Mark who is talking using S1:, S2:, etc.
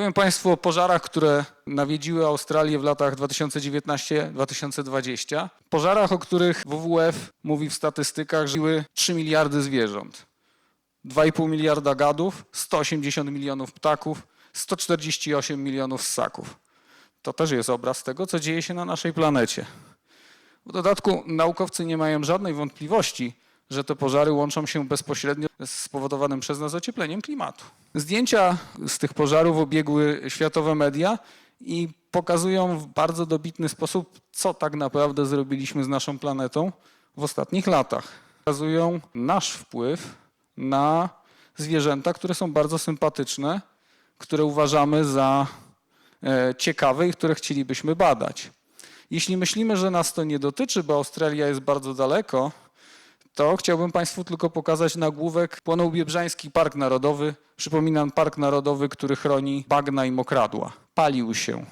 S1: Powiem Państwu o pożarach, które nawiedziły Australię w latach 2019-2020. Pożarach, o których WWF mówi w statystykach, że żyły 3 miliardy zwierząt. 2,5 miliarda gadów, 180 milionów ptaków, 148 milionów ssaków. To też jest obraz tego, co dzieje się na naszej planecie. W dodatku naukowcy nie mają żadnej wątpliwości, że te pożary łączą się bezpośrednio z spowodowanym przez nas ociepleniem klimatu. Zdjęcia z tych pożarów obiegły światowe media i pokazują w bardzo dobitny sposób, co tak naprawdę zrobiliśmy z naszą planetą w ostatnich latach. Pokazują nasz wpływ na zwierzęta, które są bardzo sympatyczne, które uważamy za e, ciekawe i które chcielibyśmy badać. Jeśli myślimy, że nas to nie dotyczy, bo Australia jest bardzo daleko, to chciałbym Państwu tylko pokazać nagłówek Płonął Biebrzański Park Narodowy. Przypominam, park narodowy, który chroni bagna i mokradła. Palił się.